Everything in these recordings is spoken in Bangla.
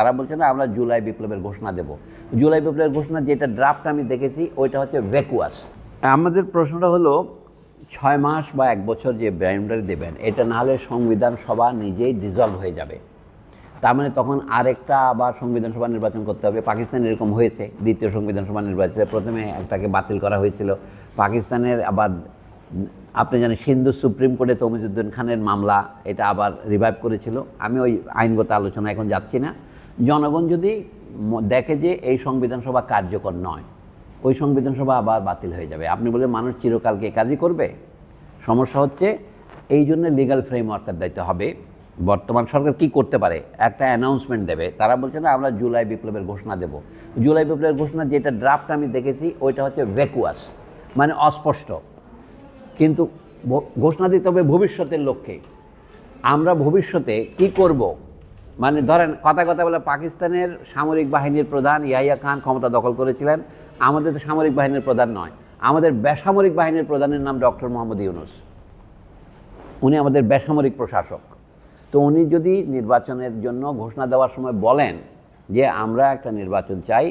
তারা বলছে, না, আমরা জুলাই বিপ্লবের ঘোষণা দেব। জুলাই বিপ্লবের ঘোষণা যেটা ড্রাফট আমি দেখেছি, ওইটা হচ্ছে ভ্যাকুয়াস আমাদের প্রশ্নটা হলো, ছয় মাস বা এক বছর যে বাউন্ডারি দেবেন, এটা না হলে সংবিধান সভা নিজেই ডিজলভ হয়ে যাবে। তার মানে তখন আরেকটা আবার সংবিধান সভা নির্বাচন করতে হবে। পাকিস্তান এরকম হয়েছে, দ্বিতীয় সংবিধান সভা নির্বাচনে প্রথমে একটাকে বাতিল করা হয়েছিল। পাকিস্তানের আবার, আপনি জানেন, সিন্ধু সুপ্রিম কোর্টে তমিজুদ্দিন খানের মামলা, এটা আবার রিভাইভ করেছিল। আমি ওই আইনগত আলোচনা এখন যাচ্ছি না। জনগণ যদি দেখে যে এই সংবিধান সভা কার্যকর নয়, ওই সংবিধান সভা আবার বাতিল হয়ে যাবে। আপনি বলে মানুষ চিরকালকে কাজই করবে। সমস্যা হচ্ছে এই জন্য লিগাল ফ্রেমওয়ার্কের দায়িত্ব হবে। বর্তমান সরকার কি করতে পারে? একটা অ্যানাউন্সমেন্ট দেবে। তারা বলছে, না, আমরা জুলাই বিপ্লবের ঘোষণা দেব। জুলাই বিপ্লবের ঘোষণা যেটা ড্রাফট আমি দেখেছি, ওইটা হচ্ছে ভ্যাকুয়াস মানে অস্পষ্ট। কিন্তু ঘোষণা দিতে হবে ভবিষ্যতের লক্ষ্যে। আমরা ভবিষ্যতে কি করব? মানে ধরেন, কথা কথা বলে পাকিস্তানের সামরিক বাহিনীর প্রধান ইয়াহিয়া খান ক্ষমতা দখল করেছিলেন। আমাদের তো সামরিক বাহিনীর প্রধান নয়। আমাদের বেসামরিক বাহিনীর প্রধানের নাম ডক্টর মোহাম্মদ ইউনুস। উনি আমাদের বেসামরিক প্রশাসক। তো উনি যদি নির্বাচনের জন্য ঘোষণা দেওয়ার সময় বলেন যে, আমরা একটা নির্বাচন চাই।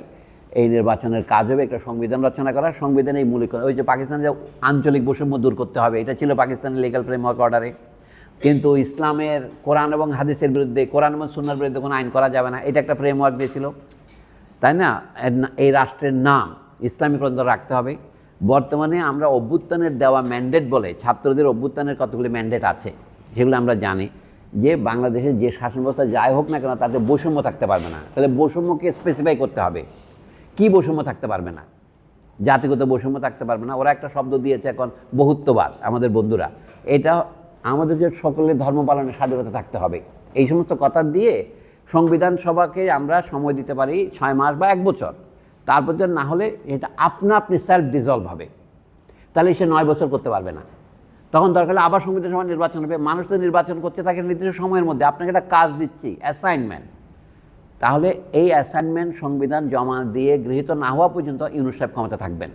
এই নির্বাচনের কাজ হবে একটা সংবিধান রচনা করা। সংবিধানে এই মৌলিক ওই যে পাকিস্তানের আঞ্চলিক বৈষম্য দূর করতে হবে, এটা ছিল পাকিস্তানের লিগাল ফ্রেমওয়ার্ক অর্ডারে কিন্তু ইসলামের কোরআন এবং হাদিসের বিরুদ্ধে, কোরআন এবং সুন্নার বিরুদ্ধে কোনো আইন করা যাবে না। এটা একটা ফ্রেমওয়ার্ক দিয়েছিল। তাই না? এই রাষ্ট্রের নাম ইসলামী গ্রন্থ রাখতে হবে। বর্তমানে আমরা অভ্যুত্থানের দেওয়া ম্যান্ডেট বলে, ছাত্রদের অভ্যুত্থানের কতগুলি ম্যান্ডেট আছে, সেগুলো আমরা জানি। যে বাংলাদেশের যে শাসন ব্যবস্থা যাই হোক না কেন, তাতে বৈষম্য থাকতে পারবে না। তাহলে বৈষম্যকে স্পেসিফাই করতে হবে। কি বৈষম্য থাকতে পারবে না? জাতিগত বৈষম্য থাকতে পারবে না। ওরা একটা শব্দ দিয়েছে এখন, বহুত্ববাদ, আমাদের বন্ধুরা। এটা আমাদের যে সকলের ধর্ম পালনের স্বাধীনতা থাকতে হবে। এই সমস্ত কথা দিয়ে সংবিধান সভাকে আমরা সময় দিতে পারি ছয় মাস বা এক বছর। তারপর না হলে এটা আপনা আপনি সেলফ ডিজলভ হবে। তাহলে সে নয় বছর করতে পারবে না। তখন দরকার হলে আবার সংবিধান সভা নির্বাচন হবে। মানুষ তো নির্বাচন করতে থাকে নির্দিষ্ট সময়ের মধ্যে। আপনাকে একটা কাজ দিচ্ছি অ্যাসাইনমেন্ট তাহলে এই অ্যাসাইনমেন্ট সংবিধান জমা দিয়ে গৃহীত না হওয়া পর্যন্ত ইউনুস সাহেব ক্ষমতা থাকবেন।